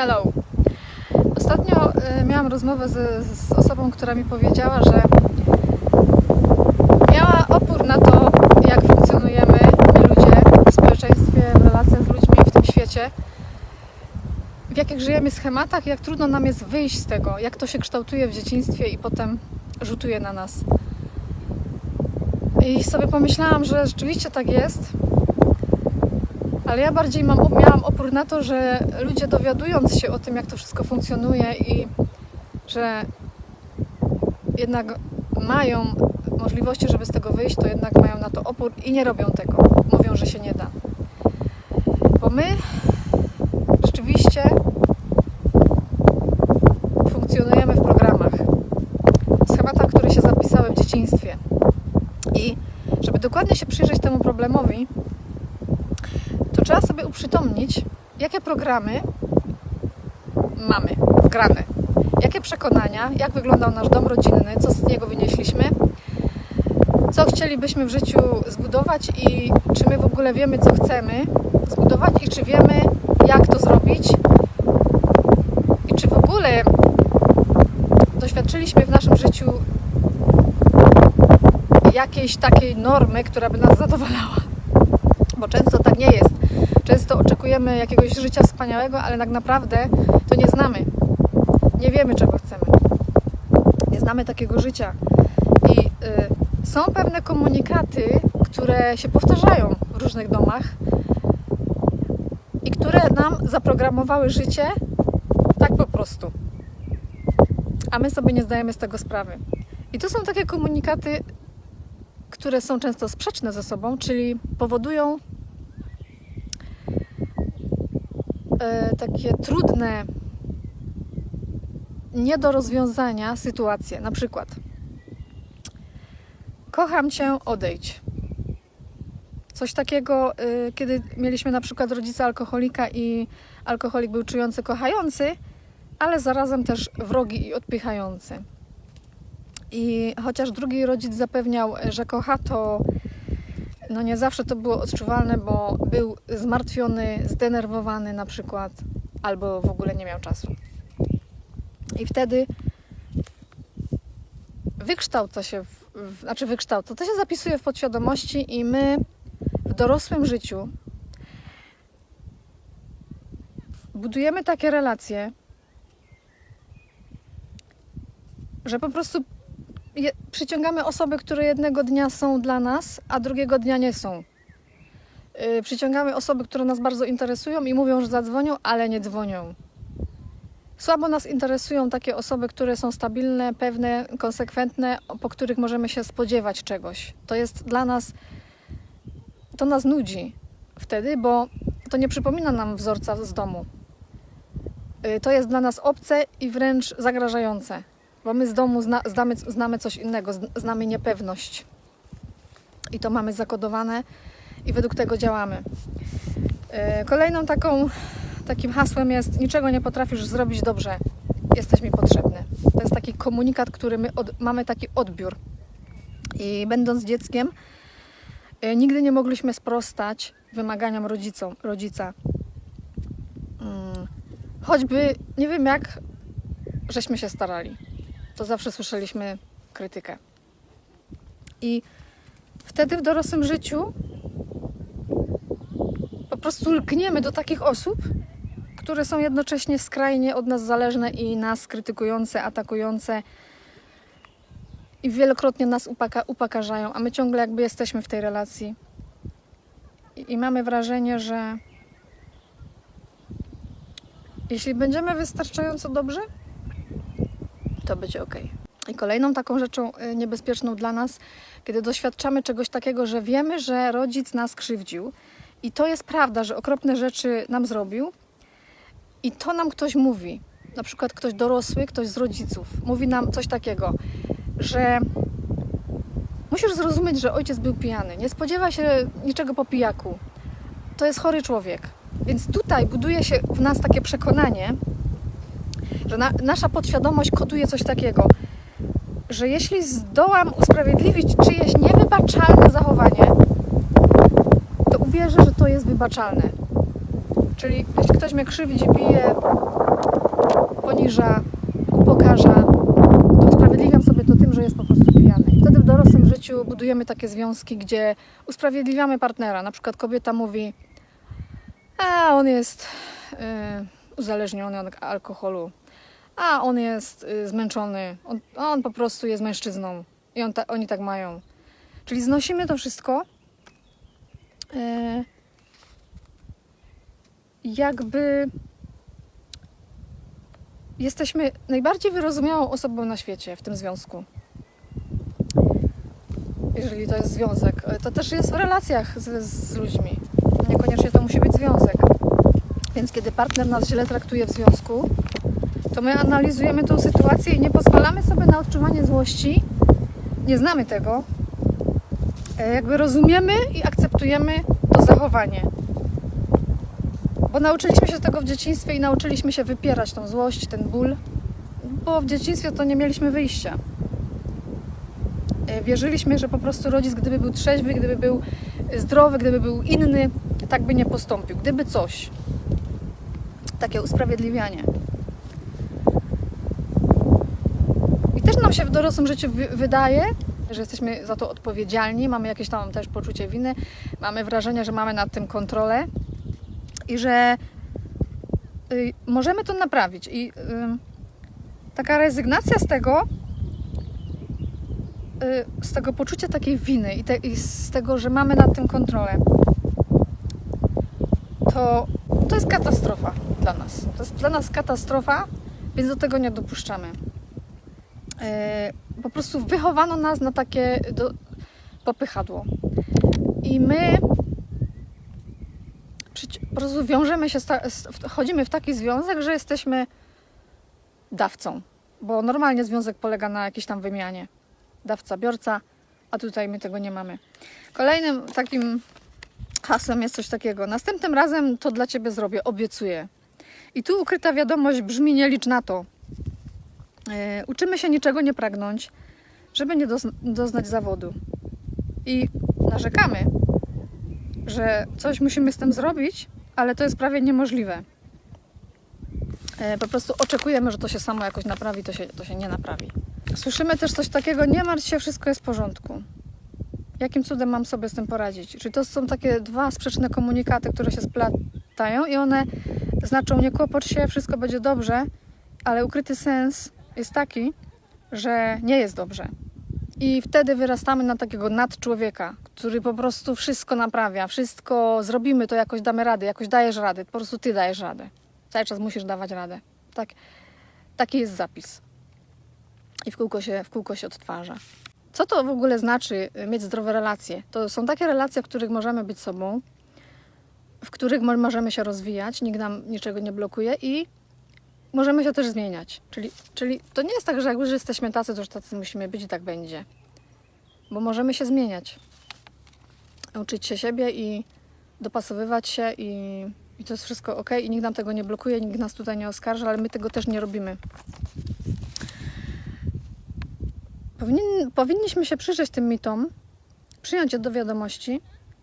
Hello. Ostatnio y, miałam rozmowę z, z osobą, która mi powiedziała, że miała opór na to, jak funkcjonujemy my ludzie w społeczeństwie, w relacjach z ludźmi w tym świecie, w jakich żyjemy schematach, jak trudno nam jest wyjść z tego, jak to się kształtuje w dzieciństwie i potem rzutuje na nas. I sobie pomyślałam, że rzeczywiście tak jest, ale ja bardziej mam, miałam opór na to, że ludzie dowiadując się o tym, jak to wszystko funkcjonuje i że jednak mają możliwości, żeby z tego wyjść, to jednak mają na to opór i nie robią tego. Mówią, że się nie da. Bo my rzeczywiście funkcjonujemy w programach, w schematach, które się zapisały w dzieciństwie. I żeby dokładnie się przyjrzeć temu problemowi, trzeba sobie uprzytomnić, jakie programy mamy wgrane, jakie przekonania, jak wyglądał nasz dom rodzinny, co z niego wynieśliśmy, co chcielibyśmy w życiu zbudować i czy my w ogóle wiemy, co chcemy zbudować i czy wiemy, jak to zrobić i czy w ogóle doświadczyliśmy w naszym życiu jakiejś takiej normy, która by nas zadowalała. Bo często tak nie jest. Często oczekujemy jakiegoś życia wspaniałego, ale tak naprawdę to nie znamy. Nie wiemy, czego chcemy. Nie znamy takiego życia. I y, są pewne komunikaty, które się powtarzają w różnych domach i które nam zaprogramowały życie tak po prostu. A my sobie nie zdajemy z tego sprawy. I to są takie komunikaty, które są często sprzeczne ze sobą, czyli powodują e, takie trudne, nie do rozwiązania sytuacje. Na przykład, kocham cię, odejdź. Coś takiego, y, kiedy mieliśmy na przykład rodzica alkoholika i alkoholik był czujący, kochający, ale zarazem też wrogi i odpychający. I chociaż drugi rodzic zapewniał, że kocha, to no nie zawsze to było odczuwalne, bo był zmartwiony, zdenerwowany na przykład, albo w ogóle nie miał czasu. I wtedy wykształca się, w, w, znaczy wykształca, to się zapisuje w podświadomości i my w dorosłym życiu budujemy takie relacje, że po prostu je, przyciągamy osoby, które jednego dnia są dla nas, a drugiego dnia nie są. Yy, przyciągamy osoby, które nas bardzo interesują i mówią, że zadzwonią, ale nie dzwonią. Słabo nas interesują takie osoby, które są stabilne, pewne, konsekwentne, po których możemy się spodziewać czegoś. To jest dla nas, to nas nudzi wtedy, bo to nie przypomina nam wzorca z domu. Yy, to jest dla nas obce i wręcz zagrażające bo my z domu zna, znamy, znamy coś innego, znamy niepewność. I to mamy zakodowane i według tego działamy. Yy, kolejną taką, takim hasłem jest niczego nie potrafisz zrobić dobrze, jesteś mi potrzebny. To jest taki komunikat, który my od, mamy taki odbiór. I będąc dzieckiem, yy, nigdy nie mogliśmy sprostać wymaganiom rodzicom, rodzica. Yy, choćby nie wiem jak żeśmy się starali to zawsze słyszeliśmy krytykę. I wtedy w dorosłym życiu po prostu lgniemy do takich osób, które są jednocześnie skrajnie od nas zależne i nas krytykujące, atakujące i wielokrotnie nas upaka upakarzają, a my ciągle jakby jesteśmy w tej relacji. I, I mamy wrażenie, że jeśli będziemy wystarczająco dobrze, to będzie ok. I kolejną taką rzeczą y, niebezpieczną dla nas, kiedy doświadczamy czegoś takiego, że wiemy, że rodzic nas krzywdził i to jest prawda, że okropne rzeczy nam zrobił i to nam ktoś mówi, na przykład ktoś dorosły, ktoś z rodziców, mówi nam coś takiego, że musisz zrozumieć, że ojciec był pijany, nie spodziewa się niczego po pijaku. To jest chory człowiek. Więc tutaj buduje się w nas takie przekonanie, że na, nasza podświadomość koduje coś takiego, że jeśli zdołam usprawiedliwić czyjeś niewybaczalne zachowanie, to uwierzę, że to jest wybaczalne. Czyli jeśli ktoś mnie krzywdzi, bije, poniża, upokarza, to usprawiedliwiam sobie to tym, że jest po prostu pijany. I wtedy w dorosłym życiu budujemy takie związki, gdzie usprawiedliwiamy partnera. Na przykład kobieta mówi, a on jest y, uzależniony od alkoholu, a on jest y, zmęczony, on, on po prostu jest mężczyzną i on ta, oni tak mają. Czyli znosimy to wszystko. y, jakby jesteśmy najbardziej wyrozumiałą osobą na świecie w tym związku. Jeżeli to jest związek, to też jest w relacjach z, z ludźmi. Niekoniecznie to musi być związek. Więc kiedy partner nas źle traktuje w związku, to my analizujemy tą sytuację i nie pozwalamy sobie na odczuwanie złości. Nie znamy tego. E, Jakby rozumiemy i akceptujemy to zachowanie. Bo nauczyliśmy się tego w dzieciństwie i nauczyliśmy się wypierać tą złość, ten ból, bo w dzieciństwie to nie mieliśmy wyjścia. E, Wierzyliśmy, że po prostu rodzic, gdyby był trzeźwy, gdyby był zdrowy, gdyby był inny, tak by nie postąpił. Gdyby coś. Takie usprawiedliwianie. I też nam się w dorosłym życiu wy- wydaje, że jesteśmy za to odpowiedzialni, mamy jakieś tam też poczucie winy, mamy wrażenie, że mamy nad tym kontrolę i że y, możemy to naprawić. I y, taka rezygnacja z tego, y, z tego poczucia takiej winy i, te, i z tego, że mamy nad tym kontrolę, to, to jest katastrofa dla nas. To jest dla nas katastrofa, więc do tego nie dopuszczamy. Y, po prostu wychowano nas na takie do, popychadło. I my po prostu wiążemy się, wchodzimy w taki związek, że jesteśmy dawcą. Bo normalnie związek polega na jakiejś tam wymianie. Dawca, biorca, a tutaj my tego nie mamy. Kolejnym takim hasłem jest coś takiego. Następnym razem to dla Ciebie zrobię, obiecuję. I tu ukryta wiadomość brzmi nie licz na to. Yy, uczymy się niczego nie pragnąć, żeby nie dozn- doznać zawodu. I narzekamy, że coś musimy z tym zrobić, ale to jest prawie niemożliwe. E, Po prostu oczekujemy, że to się samo jakoś naprawi, to się, to się nie naprawi. Słyszymy też coś takiego, nie martw się, wszystko jest w porządku. Jakim cudem mam sobie z tym poradzić? Czyli to są takie dwa sprzeczne komunikaty, które się splatają i one znaczą nie kłopocz się, wszystko będzie dobrze, ale ukryty sens jest taki, że nie jest dobrze. I wtedy wyrastamy na takiego nadczłowieka, który po prostu wszystko naprawia, wszystko zrobimy, to jakoś damy radę, jakoś dajesz radę, po prostu ty dajesz radę. Cały czas musisz dawać radę. Tak, taki jest zapis. I w kółko, się, w kółko się odtwarza. Co to w ogóle znaczy y, mieć zdrowe relacje? To są takie relacje, w których możemy być sobą, w których mo- możemy się rozwijać, nikt nam niczego nie blokuje i możemy się też zmieniać. Czyli, czyli to nie jest tak, że jak już jesteśmy tacy, to już tacy musimy być i tak będzie. Bo możemy się zmieniać. Uczyć się siebie i dopasowywać się i, i to jest wszystko ok i nikt nam tego nie blokuje, nikt nas tutaj nie oskarża, ale my tego też nie robimy. Powinien, powinniśmy się przyjrzeć tym mitom, przyjąć je do wiadomości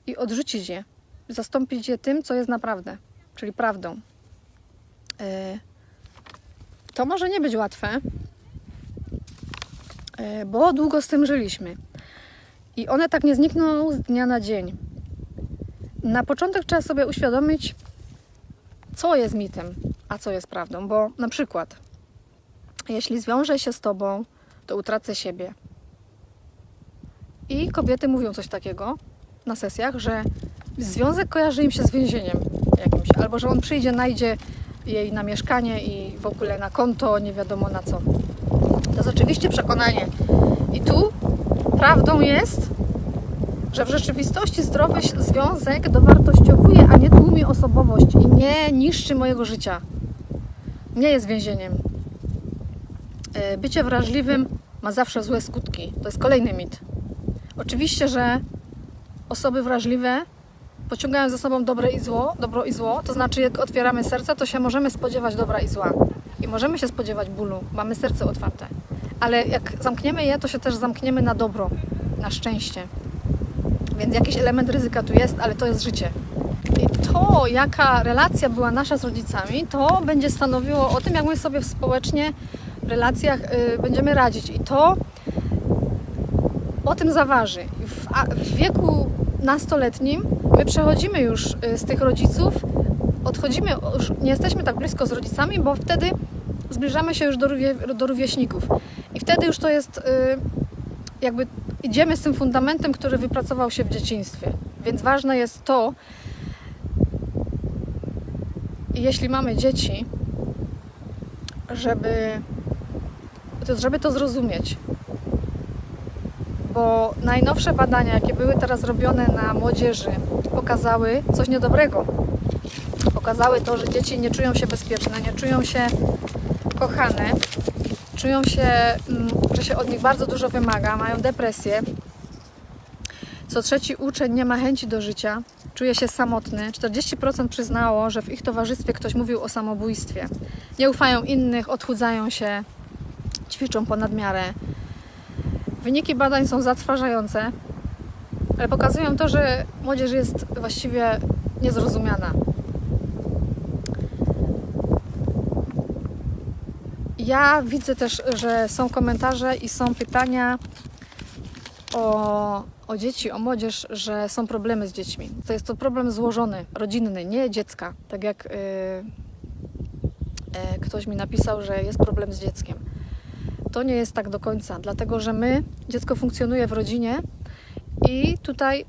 i odrzucić je. Zastąpić je tym, co jest naprawdę, czyli prawdą. Yy, to może nie być łatwe, e, bo długo z tym żyliśmy. I one tak nie znikną z dnia na dzień. Na początek trzeba sobie uświadomić, co jest mitem, a co jest prawdą. Bo na przykład, jeśli zwiążę się z tobą, to utracę siebie. I kobiety mówią coś takiego na sesjach, że związek kojarzy im się z więzieniem jakimś, albo że on przyjdzie, najdzie jej na mieszkanie i w ogóle na konto, nie wiadomo na co. To jest oczywiście przekonanie. I tu prawdą jest, że w rzeczywistości zdrowy związek dowartościowuje, a nie tłumi osobowość i nie niszczy mojego życia. Nie jest więzieniem. E, Bycie wrażliwym ma zawsze złe skutki. To jest kolejny mit. Oczywiście, że osoby wrażliwe pociągają za sobą dobre i zło, dobro i zło, to znaczy jak otwieramy serce, to się możemy spodziewać dobra i zła. I możemy się spodziewać bólu, mamy serce otwarte. Ale jak zamkniemy je, to się też zamkniemy na dobro, na szczęście. Więc jakiś element ryzyka tu jest, ale to jest życie. I to, jaka relacja była nasza z rodzicami, to będzie stanowiło o tym, jak my sobie społecznie w relacjach y, będziemy radzić. I to o tym zaważy. W, w wieku nastoletnim my przechodzimy już y, z tych rodziców, odchodzimy, już nie jesteśmy tak blisko z rodzicami, bo wtedy zbliżamy się już do, rówie, do rówieśników. I wtedy już to jest y, jakby idziemy z tym fundamentem, który wypracował się w dzieciństwie. Więc ważne jest to, jeśli mamy dzieci, żeby żeby to zrozumieć. Bo najnowsze badania, jakie były teraz robione na młodzieży, pokazały coś niedobrego. Pokazały to, że dzieci nie czują się bezpieczne, nie czują się kochane, czują się, mm, że się od nich bardzo dużo wymaga, mają depresję. Co trzeci uczeń nie ma chęci do życia, czuje się samotny. 40% przyznało, że w ich towarzystwie ktoś mówił o samobójstwie. Nie ufają innych, odchudzają się, ćwiczą ponad miarę. Wyniki badań są zatrważające, ale pokazują to, że młodzież jest właściwie niezrozumiana. Ja widzę też, że są komentarze i są pytania o, o dzieci, o młodzież, że są problemy z dziećmi. To jest to problem złożony, rodzinny, nie dziecka. Tak jak y, y, ktoś mi napisał, że jest problem z dzieckiem. To nie jest tak do końca, dlatego że my, dziecko funkcjonuje w rodzinie i tutaj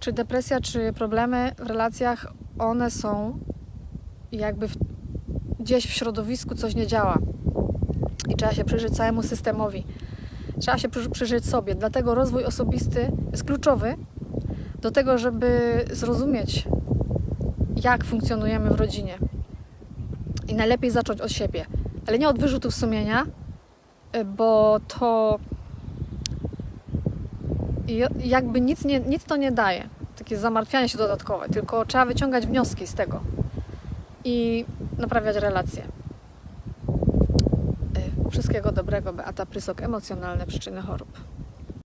czy depresja, czy problemy w relacjach, one są jakby w, gdzieś w środowisku coś nie działa i trzeba się przyjrzeć całemu systemowi. Trzeba się przy- przyjrzeć sobie. Dlatego rozwój osobisty jest kluczowy do tego, żeby zrozumieć, jak funkcjonujemy w rodzinie. I najlepiej zacząć od siebie, ale nie od wyrzutów sumienia, bo to jakby nic, nie, nic to nie daje. Takie zamartwianie się dodatkowe, tylko trzeba wyciągać wnioski z tego i naprawiać relacje. Y, Wszystkiego dobrego, Beata Prysok, emocjonalne przyczyny chorób.